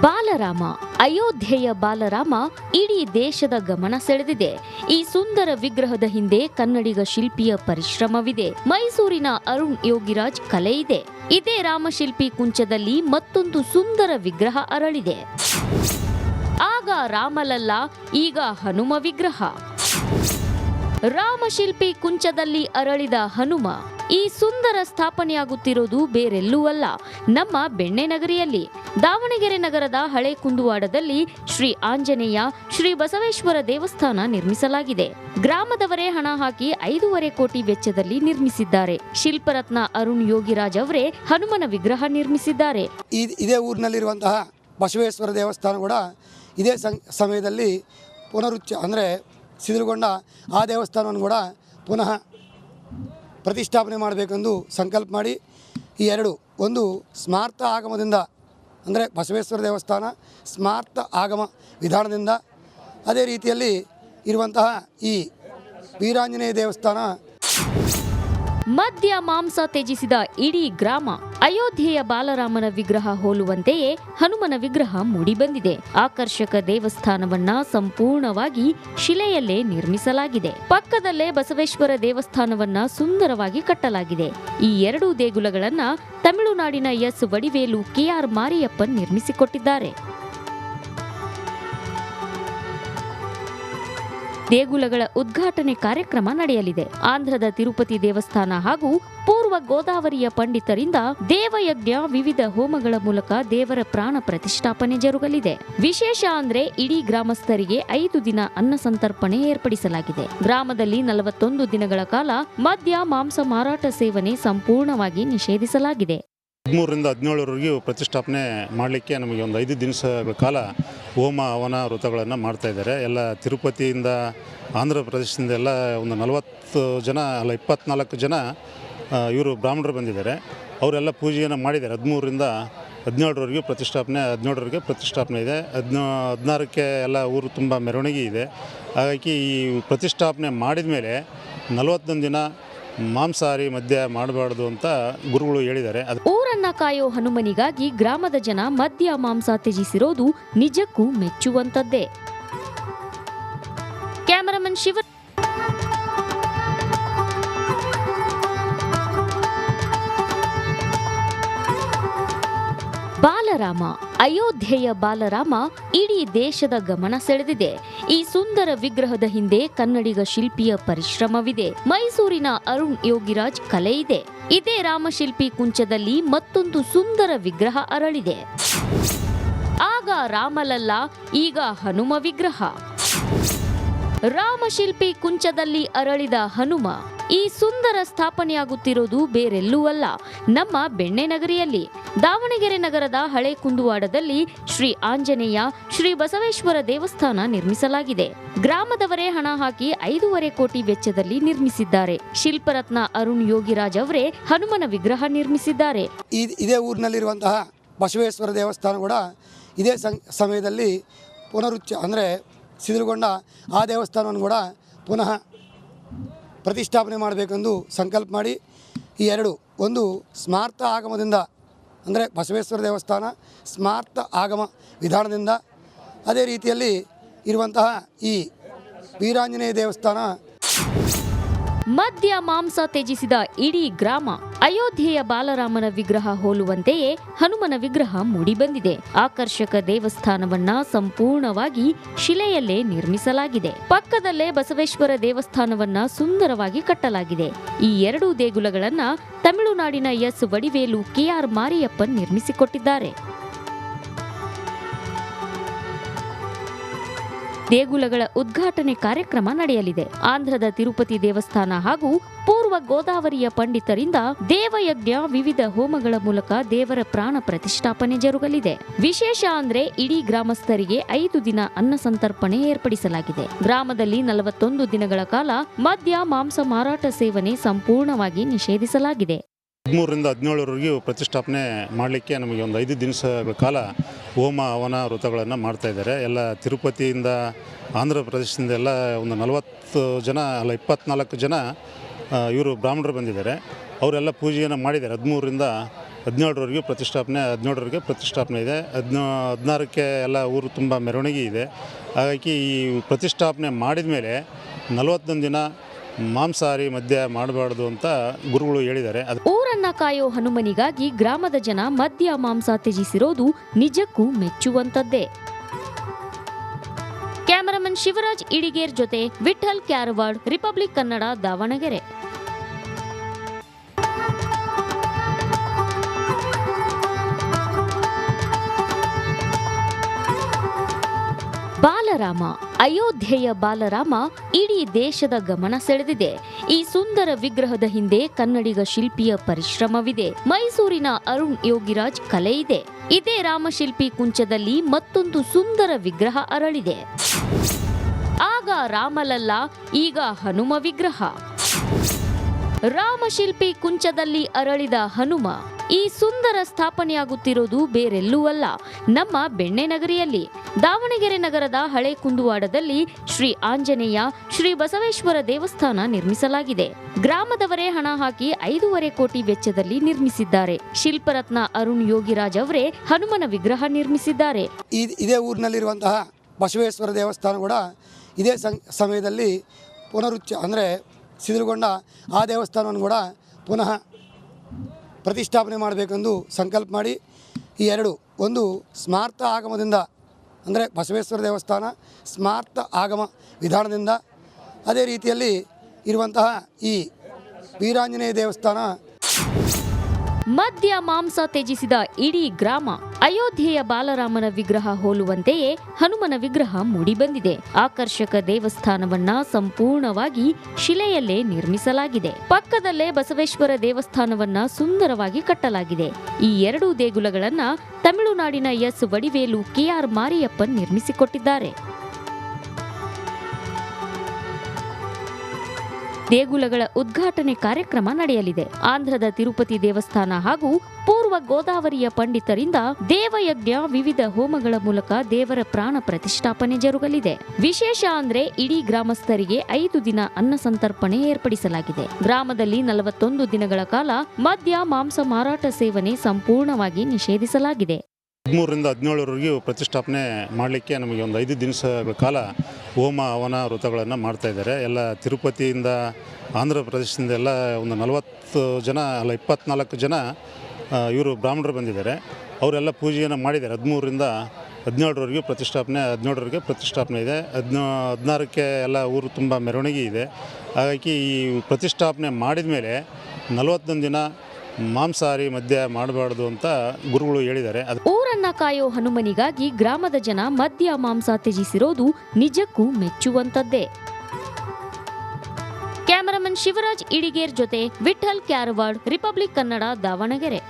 ಬಾಲರಾಮ, ಅಯೋಧ್ಯೆಯ ಬಾಲರಾಮ ಇಡೀ ದೇಶದ ಗಮನ ಸೆಳೆದಿದೆ. ಈ ಸುಂದರ ವಿಗ್ರಹದ ಹಿಂದೆ ಕನ್ನಡಿಗ ಶಿಲ್ಪಿಯ ಪರಿಶ್ರಮವಿದೆ. ಮೈಸೂರಿನ ಅರುಣ್ ಯೋಗಿರಾಜ್ ಕಲೆ ಇದೆ. ಇದೇ ರಾಮಶಿಲ್ಪಿ ಕುಂಚದಲ್ಲಿ ಮತ್ತೊಂದು ಸುಂದರ ವಿಗ್ರಹ ಅರಳಿದೆ. ಆಗ ರಾಮಲಲ್ಲ, ಈಗ ಹನುಮ ವಿಗ್ರಹ. ರಾಮಶಿಲ್ಪಿ ಕುಂಚದಲ್ಲಿ ಅರಳಿದ ಹನುಮ, ಈ ಸುಂದರ ಸ್ಥಾಪನೆಯಾಗುತ್ತಿರೋದು ಬೇರೆಲ್ಲೂ ಅಲ್ಲ. ನಮ್ಮ ಬೆಣ್ಣೆನಗರಿಯಲ್ಲಿ ದಾವಣಗೆರೆ ನಗರದ ಹಳೆ ಕುಂದುವಾಡದಲ್ಲಿ ಶ್ರೀ ಆಂಜನೇಯ, ಶ್ರೀ ಬಸವೇಶ್ವರ ದೇವಸ್ಥಾನ ನಿರ್ಮಿಸಲಾಗಿದೆ. ಗ್ರಾಮದವರೇ ಹಣ ಹಾಕಿ ಐದೂವರೆ ಕೋಟಿ ವೆಚ್ಚದಲ್ಲಿ ನಿರ್ಮಿಸಿದ್ದಾರೆ. ಶಿಲ್ಪರತ್ನ ಅರುಣ್ ಯೋಗಿರಾಜ್ ಅವರೇ ಹನುಮನ ವಿಗ್ರಹ ನಿರ್ಮಿಸಿದ್ದಾರೆ. ಇದೇ ಊರಿನಲ್ಲಿರುವಂತಹ ಬಸವೇಶ್ವರ ದೇವಸ್ಥಾನ ಕೂಡ ಇದೇ ಸಮಯದಲ್ಲಿ ಪುನರುಚ್ಚ, ಅಂದರೆ ಸಿದಿರುಗೊಂಡ ಆ ದೇವಸ್ಥಾನವನ್ನು ಕೂಡ ಪುನಃ ಪ್ರತಿಷ್ಠಾಪನೆ ಮಾಡಬೇಕೆಂದು ಸಂಕಲ್ಪ ಮಾಡಿ ಈ ಎರಡು, ಒಂದು ಸ್ಮಾರ್ಥ ಆಗಮದಿಂದ, ಅಂದರೆ ಬಸವೇಶ್ವರ ದೇವಸ್ಥಾನ ಸ್ಮಾರ್ಥ ಆಗಮ ವಿಧಾನದಿಂದ ಅದೇ ರೀತಿಯಲ್ಲಿ ಇರುವಂತಹ ಈ ವೀರಾಂಜನೇಯ ದೇವಸ್ಥಾನ ಮದ್ಯ ಮಾಂಸ ತ್ಯಜಿಸಿದ ಇಡೀ ಗ್ರಾಮ ಅಯೋಧ್ಯೆಯ ಬಾಲರಾಮನ ವಿಗ್ರಹ ಹೋಲುವಂತೆಯೇ ಹನುಮನ ವಿಗ್ರಹ ಮೂಡಿಬಂದಿದೆ. ಆಕರ್ಷಕ ದೇವಸ್ಥಾನವನ್ನ ಸಂಪೂರ್ಣವಾಗಿ ಶಿಲೆಯಲ್ಲೇ ನಿರ್ಮಿಸಲಾಗಿದೆ. ಪಕ್ಕದಲ್ಲೇ ಬಸವೇಶ್ವರ ದೇವಸ್ಥಾನವನ್ನ ಸುಂದರವಾಗಿ ಕಟ್ಟಲಾಗಿದೆ. ಈ ಎರಡೂ ದೇಗುಲಗಳನ್ನ ತಮಿಳುನಾಡಿನ ಎಸ್. ವಡಿವೇಲು ಕೆಆರ್ ಮಾರಿಯಪ್ಪನ್ ನಿರ್ಮಿಸಿಕೊಟ್ಟಿದ್ದಾರೆ. ದೇಗುಲಗಳ ಉದ್ಘಾಟನೆ ಕಾರ್ಯಕ್ರಮ ನಡೆಯಲಿದೆ. ಆಂಧ್ರದ ತಿರುಪತಿ ದೇವಸ್ಥಾನ ಹಾಗೂ ಪೂರ್ವ ಗೋದಾವರಿಯ ಪಂಡಿತರಿಂದ ದೇವಯಜ್ಞ ವಿವಿಧ ಹೋಮಗಳ ಮೂಲಕ ದೇವರ ಪ್ರಾಣ ಪ್ರತಿಷ್ಠಾಪನೆ ಜರುಗಲಿದೆ. ವಿಶೇಷ ಅಂದ್ರೆ ಇಡೀ ಗ್ರಾಮಸ್ಥರಿಗೆ ಐದು ದಿನ ಅನ್ನ ಸಂತರ್ಪಣೆ ಏರ್ಪಡಿಸಲಾಗಿದೆ. ಗ್ರಾಮದಲ್ಲಿ ನಲವತ್ತೊಂದು ದಿನಗಳ ಕಾಲ ಮದ್ಯ, ಮಾಂಸ ಮಾರಾಟ ಸೇವನೆ ಸಂಪೂರ್ಣವಾಗಿ ನಿಷೇಧಿಸಲಾಗಿದೆ. ಹದಿಮೂರರಿಂದ ಹದಿನೇಳರವರೆಗೂ ಪ್ರತಿಷ್ಠಾಪನೆ ಮಾಡಲಿಕ್ಕೆ ನಮಗೆ ಒಂದು ಐದು ದಿನಗಳ ಕಾಲ ಹೋಮ ಹವನ ವೃತಗಳನ್ನು ಮಾಡ್ತಾ ಇದ್ದಾರೆ. ಎಲ್ಲ ತಿರುಪತಿಯಿಂದ ಆಂಧ್ರ ಪ್ರದೇಶದಿಂದ ಎಲ್ಲ ಒಂದು ನಲವತ್ತು ಜನ, ಅಲ್ಲ ಇಪ್ಪತ್ನಾಲ್ಕು ಜನ ಇವರು ಬ್ರಾಹ್ಮಣರು ಬಂದಿದ್ದಾರೆ. ಅವರೆಲ್ಲ ಪೂಜೆಯನ್ನು ಮಾಡಿದ್ದಾರೆ. ಹದಿಮೂರರಿಂದ ಹದಿನೇಳರವರೆಗೂ ಪ್ರತಿಷ್ಠಾಪನೆ, ಹದಿನೇಳರವರೆಗೆ ಪ್ರತಿಷ್ಠಾಪನೆ ಇದೆ. ಹದಿನ, ಹದಿನಾರಕ್ಕೆ ಎಲ್ಲ ಊರು ತುಂಬ ಮೆರವಣಿಗೆ ಇದೆ. ಹಾಗಾಗಿ ಈ ಪ್ರತಿಷ್ಠಾಪನೆ ಮಾಡಿದ ಮೇಲೆ ನಲವತ್ತೊಂದು ದಿನ ಮಾಂಸಾಹಾರಿ ಮದ್ಯ ಮಾಡಬಾರ್ದು ಅಂತ ಗುರುಗಳು ಹೇಳಿದ್ದಾರೆ. ಊರನ್ನ ಕಾಯೋ ಹನುಮನಿಗಾಗಿ ಗ್ರಾಮದ ಜನ ಮದ್ಯ ಮಾಂಸ ತ್ಯಜಿಸಿರೋದು ನಿಜಕ್ಕೂ ಮೆಚ್ಚುವಂತದ್ದೇ ಕ್ಯಾಮರಾಮನ್ ಶಿವ ಬಾಲರಾಮ, ಅಯೋಧ್ಯೆಯ ಬಾಲರಾಮ ಇಡೀ ದೇಶದ ಗಮನ ಸೆಳೆದಿದೆ. ಈ ಸುಂದರ ವಿಗ್ರಹದ ಹಿಂದೆ ಕನ್ನಡಿಗ ಶಿಲ್ಪಿಯ ಪರಿಶ್ರಮವಿದೆ. ಮೈಸೂರಿನ ಅರುಣ್ ಯೋಗಿರಾಜ್ ಕಲೆ ಇದೆ. ಇದೇ ರಾಮಶಿಲ್ಪಿ ಕುಂಚದಲ್ಲಿ ಮತ್ತೊಂದು ಸುಂದರ ವಿಗ್ರಹ ಅರಳಿದೆ. ಆಗ ರಾಮಲಲ್ಲ, ಈಗ ಹನುಮ ವಿಗ್ರಹ. ರಾಮಶಿಲ್ಪಿ ಕುಂಚದಲ್ಲಿ ಅರಳಿದ ಹನುಮ. ಈ ಸುಂದರ ಸ್ಥಾಪನೆಯಾಗುತ್ತಿರೋದು ಬೇರೆಲ್ಲೂ ಅಲ್ಲ. ನಮ್ಮ ಬೆಣ್ಣೆನಗರಿಯಲ್ಲಿ ದಾವಣಗೆರೆ ನಗರದ ಹಳೆ ಕುಂದುವಾಡದಲ್ಲಿ ಶ್ರೀ ಆಂಜನೇಯ, ಶ್ರೀ ಬಸವೇಶ್ವರ ದೇವಸ್ಥಾನ ನಿರ್ಮಿಸಲಾಗಿದೆ. ಗ್ರಾಮದವರೇ ಹಣ ಹಾಕಿ ಐದೂವರೆ ಕೋಟಿ ವೆಚ್ಚದಲ್ಲಿ ನಿರ್ಮಿಸಿದ್ದಾರೆ. ಶಿಲ್ಪರತ್ನ ಅರುಣ್ ಯೋಗಿರಾಜ್ ಅವರೇ ಹನುಮನ ವಿಗ್ರಹ ನಿರ್ಮಿಸಿದ್ದಾರೆ. ಇದೇ ಊರಿನಲ್ಲಿರುವಂತಹ ಬಸವೇಶ್ವರ ದೇವಸ್ಥಾನ ಕೂಡ ಇದೇ ಸಮಯದಲ್ಲಿ ಪುನರುಚ್ಚ, ಅಂದರೆ ಸಿದಿರುಗೊಂಡ ಆ ದೇವಸ್ಥಾನವನ್ನು ಕೂಡ ಪುನಃ ಪ್ರತಿಷ್ಠಾಪನೆ ಮಾಡಬೇಕೆಂದು ಸಂಕಲ್ಪ ಮಾಡಿ ಈ ಎರಡು, ಒಂದು ಸ್ಮಾರ್ಥ ಆಗಮದಿಂದ, ಅಂದರೆ ಬಸವೇಶ್ವರ ದೇವಸ್ಥಾನ ಸ್ಮಾರ್ಥ ಆಗಮ ವಿಧಾನದಿಂದ ಅದೇ ರೀತಿಯಲ್ಲಿ ಇರುವಂತಹ ಈ ವೀರಾಂಜನೇಯ ದೇವಸ್ಥಾನ ಮದ್ಯ ಮಾಂಸ ತ್ಯಜಿಸಿದ ಇಡೀ ಗ್ರಾಮ ಅಯೋಧ್ಯೆಯ ಬಾಲರಾಮನ ವಿಗ್ರಹ ಹೋಲುವಂತೆಯೇ ಹನುಮನ ವಿಗ್ರಹ ಮೂಡಿಬಂದಿದೆ. ಆಕರ್ಷಕ ದೇವಸ್ಥಾನವನ್ನ ಸಂಪೂರ್ಣವಾಗಿ ಶಿಲೆಯಲ್ಲೇ ನಿರ್ಮಿಸಲಾಗಿದೆ. ಪಕ್ಕದಲ್ಲೇ ಬಸವೇಶ್ವರ ದೇವಸ್ಥಾನವನ್ನ ಸುಂದರವಾಗಿ ಕಟ್ಟಲಾಗಿದೆ. ಈ ಎರಡೂ ದೇಗುಲಗಳನ್ನ ತಮಿಳುನಾಡಿನ ಎಸ್. ವಡಿವೇಲು ಕೆಆರ್ ಮಾರಿಯಪ್ಪನ್ ನಿರ್ಮಿಸಿಕೊಟ್ಟಿದ್ದಾರೆ. ದೇಗುಲಗಳ ಉದ್ಘಾಟನೆ ಕಾರ್ಯಕ್ರಮ ನಡೆಯಲಿದೆ. ಆಂಧ್ರದ ತಿರುಪತಿ ದೇವಸ್ಥಾನ ಹಾಗೂ ಪೂರ್ವ ಗೋದಾವರಿಯ ಪಂಡಿತರಿಂದ ದೇವಯಜ್ಞ ವಿವಿಧ ಹೋಮಗಳ ಮೂಲಕ ದೇವರ ಪ್ರಾಣ ಪ್ರತಿಷ್ಠಾಪನೆ ಜರುಗಲಿದೆ. ವಿಶೇಷ ಅಂದ್ರೆ ಇಡೀ ಗ್ರಾಮಸ್ಥರಿಗೆ ಐದು ದಿನ ಅನ್ನ ಸಂತರ್ಪಣೆ ಏರ್ಪಡಿಸಲಾಗಿದೆ. ಗ್ರಾಮದಲ್ಲಿ ನಲವತ್ತೊಂದು ದಿನಗಳ ಕಾಲ ಮದ್ಯ, ಮಾಂಸ ಮಾರಾಟ ಸೇವನೆ ಸಂಪೂರ್ಣವಾಗಿ ನಿಷೇಧಿಸಲಾಗಿದೆ. ಹದಿಮೂರರಿಂದ ಹದಿನೇಳರವರೆಗೂ ಪ್ರತಿಷ್ಠಾಪನೆ ಮಾಡಲಿಕ್ಕೆ ನಮಗೆ ಒಂದು ಐದು ದಿನಗಳ ಕಾಲ ಹೋಮ ಹವನ ವೃತಗಳನ್ನು ಮಾಡ್ತಾ ಇದ್ದಾರೆ. ಎಲ್ಲ ತಿರುಪತಿಯಿಂದ ಆಂಧ್ರ ಪ್ರದೇಶದಿಂದ ಎಲ್ಲ ಒಂದು ನಲವತ್ತು ಜನ, ಅಲ್ಲ ಇಪ್ಪತ್ನಾಲ್ಕು ಜನ ಇವರು ಬ್ರಾಹ್ಮಣರು ಬಂದಿದ್ದಾರೆ. ಅವರೆಲ್ಲ ಪೂಜೆಯನ್ನು ಮಾಡಿದ್ದಾರೆ. ಹದಿಮೂರರಿಂದ ಹದಿನೇಳರವರೆಗೂ ಪ್ರತಿಷ್ಠಾಪನೆ, ಹದಿನೇಳರವರೆಗೆ ಪ್ರತಿಷ್ಠಾಪನೆ ಇದೆ. ಹದಿನ, ಹದಿನಾರಕ್ಕೆ ಎಲ್ಲ ಊರು ತುಂಬ ಮೆರವಣಿಗೆ ಇದೆ. ಹಾಗಾಗಿ ಈ ಪ್ರತಿಷ್ಠಾಪನೆ ಮಾಡಿದ ಮೇಲೆ ನಲವತ್ತೊಂದು ದಿನ ಮಾಂಸಾಹಾರಿ ಮದ್ಯ ಮಾಡಬಾರ್ದು ಅಂತ ಗುರುಗಳು ಹೇಳಿದ್ದಾರೆ. ಊರನ್ನ ಕಾಯೋ ಹನುಮನಿಗಾಗಿ ಗ್ರಾಮದ ಜನ ಮದ್ಯ ಮಾಂಸ ತ್ಯಜಿಸಿರೋದು ನಿಜಕ್ಕೂ ಮೆಚ್ಚುವಂತದ್ದೇ ಕ್ಯಾಮರಾಮನ್ ಶಿವರಾಜ್ ಇಡಿಗೇರ್ ಜೊತೆ ವಿಠಲ್ ಕ್ಯಾರವಾಡ್ ರಿಪಬ್ಲಿಕ್ ಕನ್ನಡ, ದಾವಣಗೆರೆ. ಬಾಲರಾಮ ಅಯೋಧ್ಯೆಯ ಬಾಲರಾಮ ಇಡೀ ದೇಶದ ಗಮನ ಸೆಳೆದಿದೆ. ಈ ಸುಂದರ ವಿಗ್ರಹದ ಹಿಂದೆ ಕನ್ನಡಿಗ ಶಿಲ್ಪಿಯ ಪರಿಶ್ರಮವಿದೆ. ಮೈಸೂರಿನ ಅರುಣ್ ಯೋಗಿರಾಜ್ ಕಲೆ ಇದೆ. ಇದೇ ರಾಮಶಿಲ್ಪಿ ಕುಂಚದಲ್ಲಿ ಮತ್ತೊಂದು ಸುಂದರ ವಿಗ್ರಹ ಅರಳಿದೆ. ಆಗ ರಾಮಲಲ್ಲ, ಈಗ ಹನುಮ ವಿಗ್ರಹ. ರಾಮಶಿಲ್ಪಿ ಕುಂಚದಲ್ಲಿ ಅರಳಿದ ಹನುಮ. ಈ ಸುಂದರ ಸ್ಥಾಪನೆಯಾಗುತ್ತಿರೋದು ಬೇರೆಲ್ಲೂ ಅಲ್ಲ. ನಮ್ಮ ಬೆಣ್ಣೆ ನಗರಿಯಲ್ಲಿ, ದಾವಣಗೆರೆ ನಗರದ ಹಳೆ ಕುಂದುವಾಡದಲ್ಲಿ ಶ್ರೀ ಆಂಜನೇಯ, ಶ್ರೀ ಬಸವೇಶ್ವರ ದೇವಸ್ಥಾನ ನಿರ್ಮಿಸಲಾಗಿದೆ. ಗ್ರಾಮದವರೇ ಹಣ ಹಾಕಿ ಐದೂವರೆ ಕೋಟಿ ವೆಚ್ಚದಲ್ಲಿ ನಿರ್ಮಿಸಿದ್ದಾರೆ. ಶಿಲ್ಪರತ್ನ ಅರುಣ್ ಯೋಗಿರಾಜ್ ಅವರೇ ಹನುಮನ ವಿಗ್ರಹ ನಿರ್ಮಿಸಿದ್ದಾರೆ. ಇದೇ ಊರಿನಲ್ಲಿರುವಂತಹ ಬಸವೇಶ್ವರ ದೇವಸ್ಥಾನ ಕೂಡ ಇದೇ ಸಮಯದಲ್ಲಿ ಪುನರುಚ್ಚ, ಅಂದರೆ ಸಿದಿರುಗೊಂಡ ಆ ದೇವಸ್ಥಾನವನ್ನು ಕೂಡ ಪುನಃ ಪ್ರತಿಷ್ಠಾಪನೆ ಮಾಡಬೇಕೆಂದು ಸಂಕಲ್ಪ ಮಾಡಿ ಈ ಎರಡು, ಒಂದು ಸ್ಮಾರ್ಥ ಆಗಮದಿಂದ, ಅಂದರೆ ಬಸವೇಶ್ವರ ದೇವಸ್ಥಾನ ಸ್ಮಾರ್ಥ ಆಗಮ ವಿಧಾನದಿಂದ ಅದೇ ರೀತಿಯಲ್ಲಿ ಇರುವಂತಹ ಈ ವೀರಾಂಜನೇಯ ದೇವಸ್ಥಾನ. ಮದ್ಯ ಮಾಂಸ ತ್ಯಜಿಸಿದ ಇಡೀ ಗ್ರಾಮ ಅಯೋಧ್ಯೆಯ ಬಾಲರಾಮನ ವಿಗ್ರಹ ಹೋಲುವಂತೆಯೇ ಹನುಮನ ವಿಗ್ರಹ ಮೂಡಿಬಂದಿದೆ. ಆಕರ್ಷಕ ದೇವಸ್ಥಾನವನ್ನ ಸಂಪೂರ್ಣವಾಗಿ ಶಿಲೆಯಲ್ಲೇ ನಿರ್ಮಿಸಲಾಗಿದೆ. ಪಕ್ಕದಲ್ಲೇ ಬಸವೇಶ್ವರ ದೇವಸ್ಥಾನವನ್ನ ಸುಂದರವಾಗಿ ಕಟ್ಟಲಾಗಿದೆ. ಈ ಎರಡೂ ದೇಗುಲಗಳನ್ನ ತಮಿಳುನಾಡಿನ ಎಸ್. ವಡಿವೇಲು ಕೆಆರ್ ಮಾರಿಯಪ್ಪನ್ ನಿರ್ಮಿಸಿಕೊಟ್ಟಿದ್ದಾರೆ. ದೇಗುಲಗಳ ಉದ್ಘಾಟನೆ ಕಾರ್ಯಕ್ರಮ ನಡೆಯಲಿದೆ. ಆಂಧ್ರದ ತಿರುಪತಿ ದೇವಸ್ಥಾನ ಹಾಗೂ ಪೂರ್ವ ಗೋದಾವರಿಯ ಪಂಡಿತರಿಂದ ದೇವಯಜ್ಞ ವಿವಿಧ ಹೋಮಗಳ ಮೂಲಕ ದೇವರ ಪ್ರಾಣ ಪ್ರತಿಷ್ಠಾಪನೆ ಜರುಗಲಿದೆ. ವಿಶೇಷ ಅಂದ್ರೆ ಇಡೀ ಗ್ರಾಮಸ್ಥರಿಗೆ ಐದು ದಿನ ಅನ್ನ ಸಂತರ್ಪಣೆ ಏರ್ಪಡಿಸಲಾಗಿದೆ. ಗ್ರಾಮದಲ್ಲಿ ನಲವತ್ತೊಂದು ದಿನಗಳ ಕಾಲ ಮದ್ಯ, ಮಾಂಸ ಮಾರಾಟ ಸೇವನೆ ಸಂಪೂರ್ಣವಾಗಿ ನಿಷೇಧಿಸಲಾಗಿದೆ. ಹದಿಮೂರರಿಂದ ಹದಿನೇಳರವರೆಗೂ ಪ್ರತಿಷ್ಠಾಪನೆ ಮಾಡಲಿಕ್ಕೆ ನಮಗೆ ಒಂದು ಐದು ದಿನಗಳ ಕಾಲ ಹೋಮ ಹವನ ವೃತಗಳನ್ನು ಮಾಡ್ತಾ ಇದ್ದಾರೆ. ಎಲ್ಲ ತಿರುಪತಿಯಿಂದ ಆಂಧ್ರ ಪ್ರದೇಶದಿಂದ ಎಲ್ಲ ಒಂದು ನಲವತ್ತು ಜನ, ಅಲ್ಲ ಇಪ್ಪತ್ನಾಲ್ಕು ಜನ ಇವರು ಬ್ರಾಹ್ಮಣರು ಬಂದಿದ್ದಾರೆ. ಅವರೆಲ್ಲ ಪೂಜೆಯನ್ನು ಮಾಡಿದ್ದಾರೆ. ಹದಿಮೂರರಿಂದ ಹದಿನೇಳರವರೆಗೂ ಪ್ರತಿಷ್ಠಾಪನೆ, ಹದಿನೇಳರವರೆಗೆ ಪ್ರತಿಷ್ಠಾಪನೆ ಇದೆ. ಹದಿನ, ಹದಿನಾರಕ್ಕೆ ಎಲ್ಲ ಊರು ತುಂಬ ಮೆರವಣಿಗೆ ಇದೆ. ಹಾಗಾಗಿ ಈ ಪ್ರತಿಷ್ಠಾಪನೆ ಮಾಡಿದ ಮೇಲೆ ನಲವತ್ತೊಂದು ದಿನ ಮಾಂಸಾಹಾರಿ ಮದ್ಯ ಮಾಡಬಾರ್ದು ಅಂತ ಗುರುಗಳು ಹೇಳಿದ್ದಾರೆ. ಅದು ಊರನ್ನ ಕಾಯೋ ಹನುಮನಿಗಾಗಿ ಗ್ರಾಮದ ಜನ ಮದ್ಯ ಮಾಂಸ ತ್ಯಜಿಸಿರೋದು ನಿಜಕ್ಕೂ ಮೆಚ್ಚುವಂತದ್ದೇ ಕ್ಯಾಮರಾಮನ್ ಶಿವರಾಜ್ ಇಡಿಗೇರ್ ಜೊತೆ ವಿಠಲ್ ಕ್ಯಾರವಾಡ್ ರಿಪಬ್ಲಿಕ್ ಕನ್ನಡ, ದಾವಣಗೆರೆ.